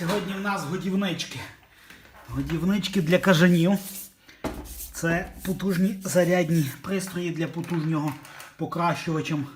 Сьогодні в нас годівнички. Годівнички для кажанів. Це потужні зарядні пристрої для потужнього покращувачем.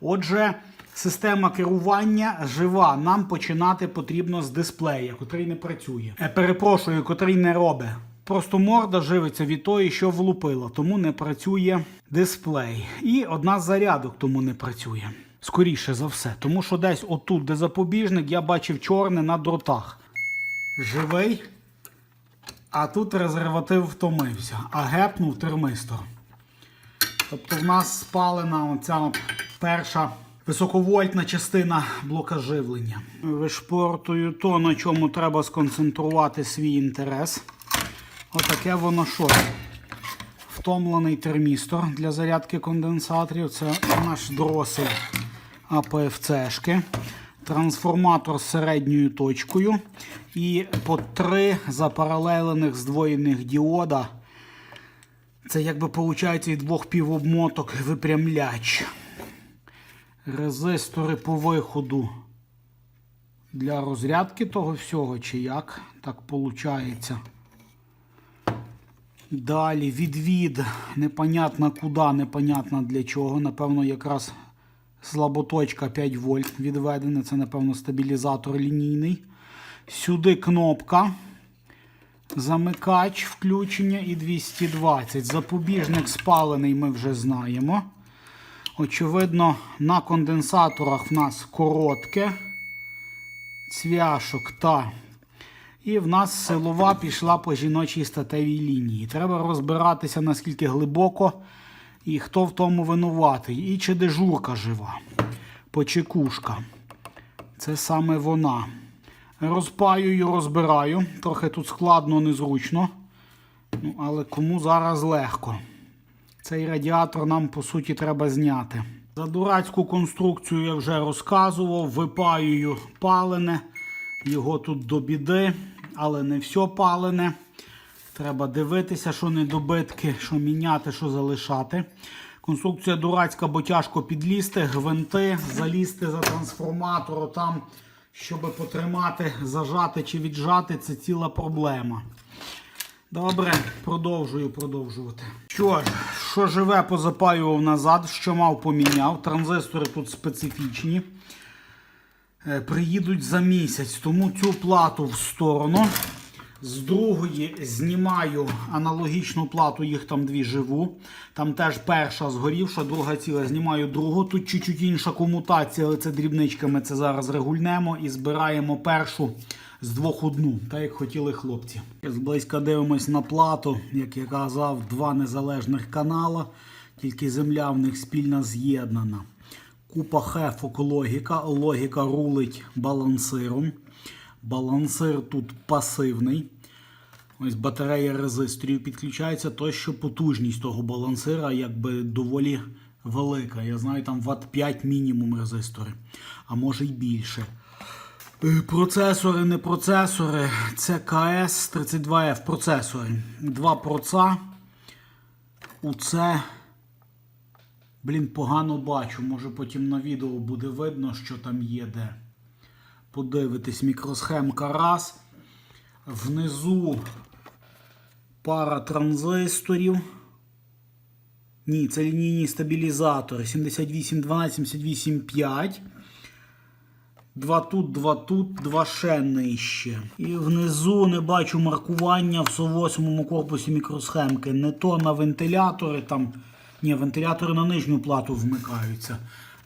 Отже, система керування жива. Нам починати потрібно з дисплея, котрий не працює. Е, перепрошую, котрий не робить. Просто морда живиться від тої, що влупила, тому не працює дисплей. І одна з зарядок тому не працює. Скоріше за все. Тому що десь отут, де запобіжник, я бачив чорне на дротах. Живий. А тут резерватив втомився, а гепнув термистор. Тобто в нас спалена оця перша високовольтна частина блока живлення. Вишпортую то, на чому треба сконцентрувати свій інтерес. Отаке воно що? Втомлений термістор для зарядки конденсаторів. Це наш дросель АПФЦшки. Трансформатор з середньою точкою. І по три запаралелених здвоєних діода. Це якби виходить від двох півобмоток випрямляч. Резистори по виходу для розрядки того всього, чи як так виходить. Далі відвід, непонятно куди, непонятно для чого. Напевно, якраз слаботочка 5 вольт відведена. Це, напевно, стабілізатор лінійний. Сюди кнопка. Замикач включення і 220. Запобіжник спалений ми вже знаємо. Очевидно, на конденсаторах в нас коротке, цвяшок та. І в нас силова пішла по жіночій статевій лінії. Треба розбиратися, наскільки глибоко і хто в тому винуватий. І чи дежурка жива. Почекушка. Це саме вона. Розпаюю, розбираю. Трохи тут складно, незручно. Ну, але кому зараз легко. Цей радіатор нам, по суті, треба зняти. За дурацьку конструкцію я вже розказував. Випаюю палене. Його тут до біди, але не все палене. Треба дивитися, що недобитки, що міняти, що залишати. Конструкція дурацька, бо тяжко підлізти, гвинти, залізти за трансформатор, там, щоб потримати, зажати чи віджати, це ціла проблема. Добре, продовжую продовжувати. Що ж, що живе, позапаював назад, що мав, поміняв. Транзистори тут специфічні. Е, Приїдуть за місяць, тому цю плату в сторону. З другої знімаю аналогічну плату, їх там дві живу. Там теж перша згорівша, друга ціла. Знімаю другу. Тут чуть-чуть інша комутація, але це дрібничками це зараз регульнемо і збираємо першу з двох одну, так як хотіли хлопці. Зблизька дивимось на плату, як я казав, два незалежних канала, тільки земля в них спільно з'єднана. Купа хефок логіка. Логіка рулить балансиром. Балансир тут пасивний. Ось батарея резисторів підключається, то що потужність того балансира якби доволі велика. Я знаю, там Вт 5 мінімум резистори, а може й більше. Е, Процесори, не процесори. Це КС 32F процесори. Два проца. У це. Блін, погано бачу. Може потім на відео буде видно, що там є де. Подивитись, мікросхемка раз. Внизу пара транзисторів. Ні, це лінійні стабілізатори. 7812, 78,5. Два тут, два тут, два ще нижче. І внизу не бачу маркування в 108 корпусі мікросхемки. Не то на вентилятори там. Ні, вентилятори на нижню плату вмикаються.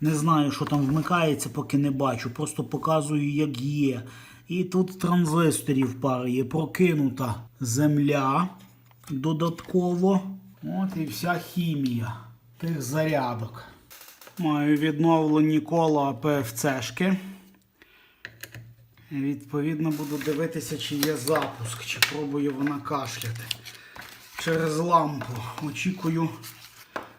Не знаю, що там вмикається, поки не бачу. Просто показую, як є. І тут транзисторів пара є. Прокинута земля додатково. От і вся хімія тих зарядок. Маю відновлені кола ПФЦшки. Відповідно, буду дивитися, чи є запуск, чи пробує вона кашляти. Через лампу. Очікую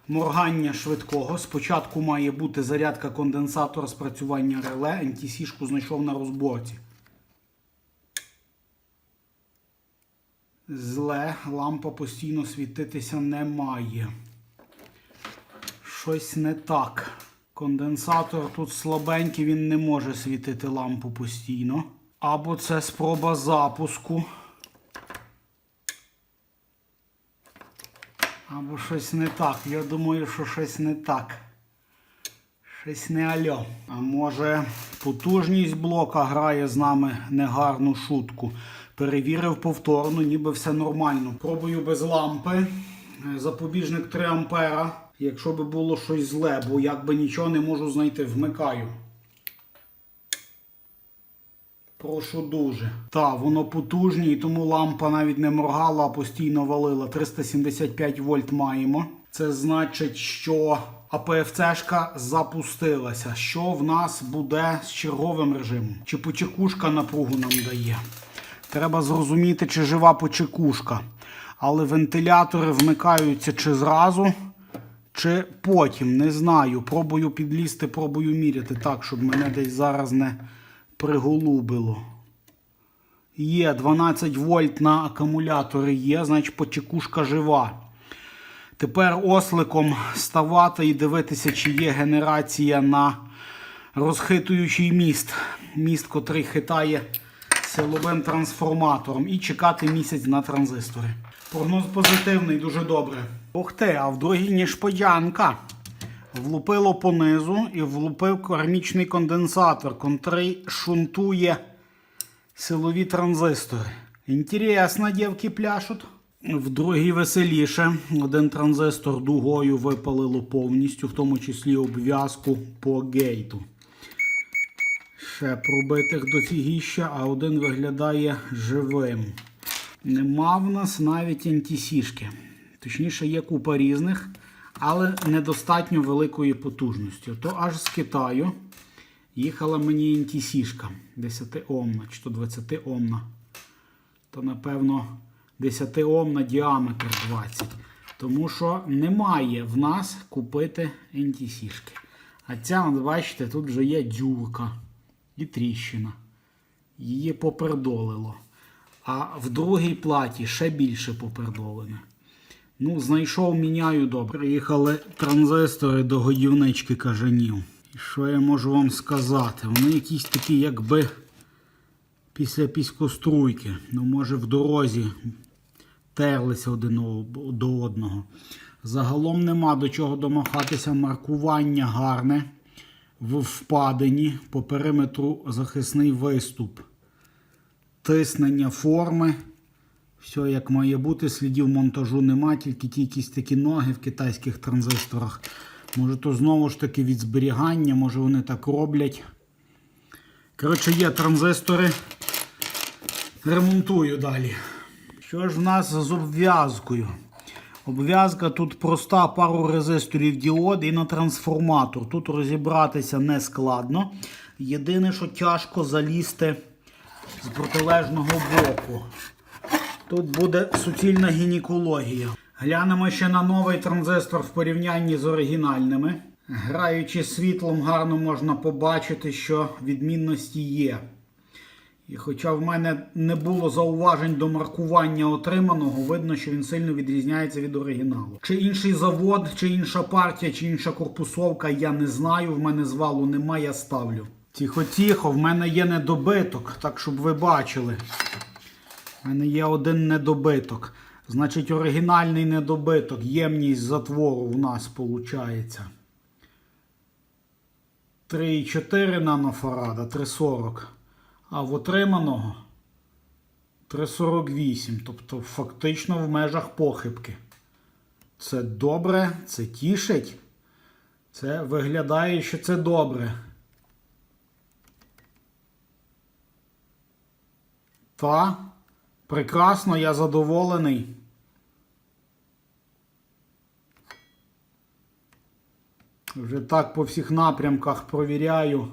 моргання швидкого. Спочатку має бути зарядка конденсатора спрацювання реле. NTC-шку знайшов на розборці. Зле, лампа постійно світитися не має. Щось не так. Конденсатор тут слабенький, він не може світити лампу постійно. Або це спроба запуску. Або щось не так. Я думаю, що щось не так. Щось не альо. А може потужність блока грає з нами негарну шутку. Перевірив повторно, ніби все нормально. Пробую без лампи. Запобіжник 3 ампера. Якщо би було щось зле, бо як би нічого не можу знайти, вмикаю. Прошу дуже. Так, воно потужні, і тому лампа навіть не моргала, а постійно валила. 375 вольт маємо. Це значить, що АПФЦшка запустилася. Що в нас буде з черговим режимом? Чи почекушка напругу нам дає? Треба зрозуміти, чи жива почекушка. Але вентилятори вмикаються чи зразу, чи потім. Не знаю. Пробую підлізти, пробую міряти так, щоб мене десь зараз не приголубило. Є 12 вольт на акумулятори є, значить почекушка жива. Тепер осликом ставати і дивитися, чи є генерація на розхитуючий міст. Міст, котрий хитає силовим трансформатором, і чекати місяць на транзистори. Прогноз позитивний, дуже добре. Ух ти, а в другій ніж подянка. Влупило понизу і влупив кармічний конденсатор, котрий шунтує силові транзистори. Інтересно, дівки пляшуть. В другій веселіше. Один транзистор дугою випалило повністю, в тому числі обв'язку по гейту. Ще пробитих дофігіща, а один виглядає живим. Нема в нас навіть антисішки. Точніше, є купа різних, але недостатньо великої потужності. То аж з Китаю їхала мені антисішка 10 омна чи то 20 омна. То, напевно, 10 омна діаметр 20. Тому що немає в нас купити антисішки. А ця, от бачите, тут вже є дюрка і тріщина. Її попердолило. А в другій платі ще більше попердолене. Ну, знайшов, міняю добре. Приїхали транзистори до годівнички кажанів. І що я можу вам сказати? Вони якісь такі, якби після піскоструйки. Ну, може, в дорозі терлися один до одного. Загалом нема до чого домахатися. Маркування гарне. В впадині по периметру захисний виступ. Тиснення форми. Все як має бути, слідів монтажу нема, тільки ті якісь такі ноги в китайських транзисторах. Може, то знову ж таки від зберігання, може вони так роблять. Коротше, є транзистори. Ремонтую далі. Що ж в нас з обв'язкою? Обв'язка тут проста, пару резисторів діод і на трансформатор. Тут розібратися не складно. Єдине, що тяжко залізти з протилежного боку. Тут буде суцільна гінекологія. Глянемо ще на новий транзистор в порівнянні з оригінальними. Граючи світлом, гарно можна побачити, що відмінності є. І хоча в мене не було зауважень до маркування отриманого, видно, що він сильно відрізняється від оригіналу. Чи інший завод, чи інша партія, чи інша корпусовка, я не знаю. В мене звалу немає, я ставлю. Тихо-тихо, в мене є недобиток, так щоб ви бачили. У мене є один недобиток. Значить, оригінальний недобиток, ємність затвору в нас виходить. 3,4 нанофарада, 3,40. А в отриманого 3,48. Тобто фактично в межах похибки. Це добре, це тішить. Це виглядає, що це добре. Та, прекрасно, я задоволений. Вже так по всіх напрямках провіряю.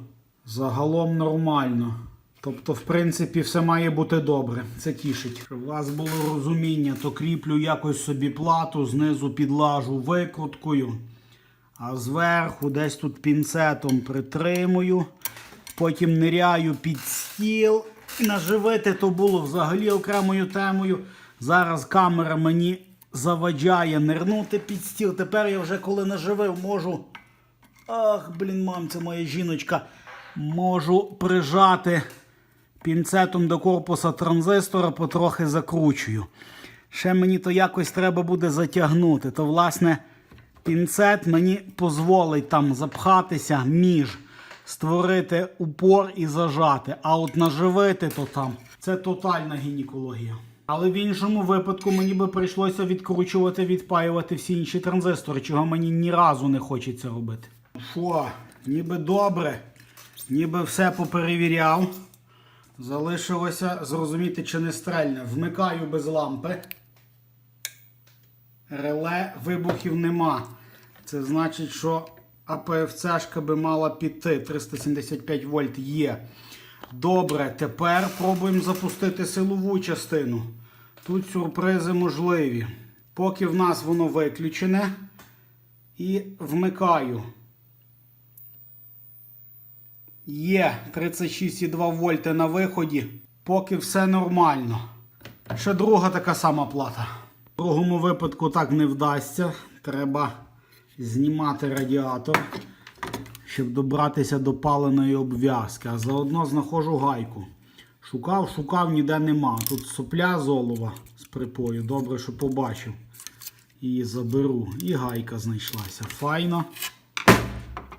Загалом нормально. Тобто, в принципі, все має бути добре. Це тішить. Щоб у вас було розуміння, то кріплю якось собі плату, знизу підлажу викруткою, а зверху десь тут пінцетом притримую. Потім ниряю під стіл. Наживити то було взагалі окремою темою. Зараз камера мені заваджає нирнути під стіл. Тепер я вже коли наживив, можу Ах, блін, мам, це моя жіночка. Можу прижати пінцетом до корпуса транзистора, потрохи закручую. Ще мені то якось треба буде затягнути. То, власне, пінцет мені дозволить там запхатися між, створити упор і зажати. А от наживити то там це тотальна гінекологія. Але в іншому випадку мені би прийшлося відкручувати, відпаювати всі інші транзистори, чого мені ні разу не хочеться робити. Що, ніби добре, ніби все поперевіряв. Залишилося зрозуміти, чи не стрельне. Вмикаю без лампи. Реле вибухів нема. Це значить, що АПФЦшка би мала піти. 375 вольт є. Добре, тепер пробуємо запустити силову частину. Тут сюрпризи можливі. Поки в нас воно виключене. І вмикаю. Є 36,2 вольти на виході. Поки все нормально. Ще друга така сама плата. В другому випадку так не вдасться. Треба знімати радіатор, щоб добратися до паленої обв'язки. А заодно знаходжу гайку. Шукав, шукав, ніде нема. Тут сопля з олова з припою. Добре, що побачив. Її заберу. І гайка знайшлася. Файно.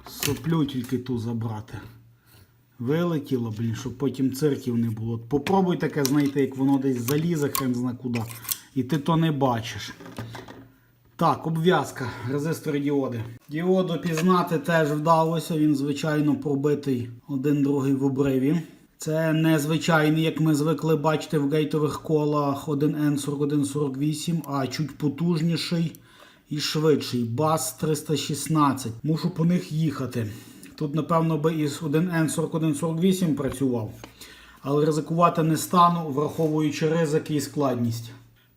Соплю тільки ту забрати. Вилетіло, блін, щоб потім цирків не було. Попробуй таке знайти, як воно десь залізе, хрен зна куди. І ти то не бачиш. Так, обв'язка, резистори діоди. Діоду пізнати теж вдалося. Він, звичайно, пробитий один другий в обриві. Це не звичайний, як ми звикли бачити в гейтових колах 1N4148, а чуть потужніший і швидший. Бас 316. Мушу по них їхати. Тут, напевно, би із 1N4148 працював. Але ризикувати не стану, враховуючи ризики і складність.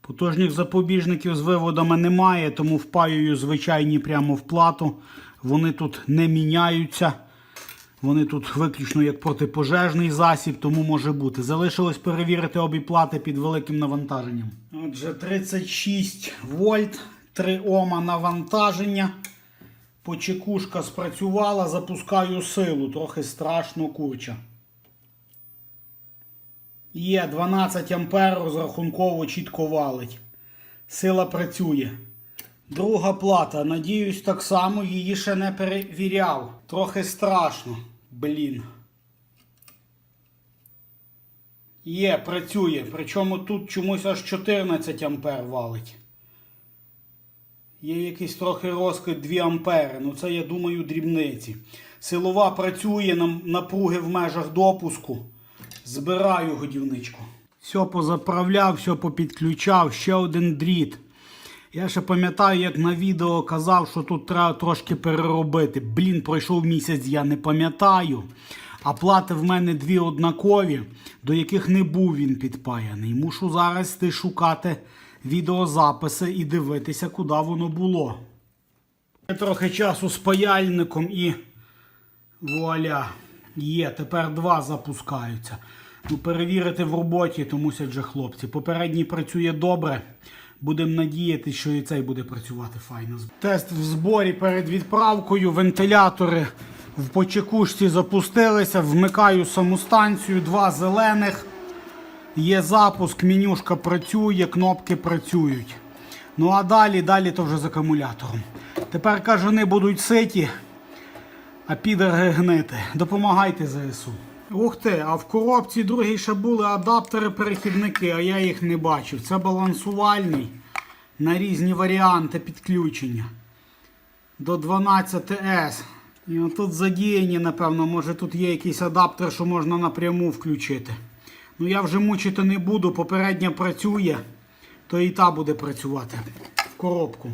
Потужних запобіжників з виводами немає, тому впаюю звичайні прямо в плату. Вони тут не міняються. Вони тут виключно як протипожежний засіб, тому може бути. Залишилось перевірити обі плати під великим навантаженням. Отже, 36 вольт, 3 Ома навантаження. Почекушка спрацювала, запускаю силу. Трохи страшно курча. Є 12 ампер, розрахунково чітко валить. Сила працює. Друга плата. Надіюсь, так само її ще не перевіряв. Трохи страшно. Блін. Є, працює. Причому тут чомусь аж 14 ампер валить. Є якийсь трохи розкид 2 ампери. Ну це, я думаю, дрібниці. Силова працює, напруги в межах допуску. Збираю годівничку. Все позаправляв, все попідключав, ще один дріт. Я ще пам'ятаю, як на відео казав, що тут треба трошки переробити. Блін, пройшов місяць, я не пам'ятаю. А плати в мене дві однакові, до яких не був він підпаяний. Мушу зараз йти шукати відеозаписи і дивитися, куди воно було. Трохи часу з паяльником і вуаля. Є, тепер два запускаються. Ну, перевірити в роботі, то мусять же хлопці. Попередній працює добре. Будемо надіятися, що і цей буде працювати файно. Тест в зборі перед відправкою. Вентилятори в почекушці запустилися. Вмикаю саму два зелених. Є запуск, менюшка працює, кнопки працюють. Ну а далі, далі то вже з акумулятором. Тепер кажани будуть ситі, а підари гнити. Допомагайте ЗСУ. Ух ти, а в коробці другій ще були адаптери-перехідники, а я їх не бачив. Це балансувальний на різні варіанти підключення. До 12S. І отут задіяні, напевно, може тут є якийсь адаптер, що можна напряму включити. Ну я вже мучити не буду, попередня працює, то і та буде працювати в коробку.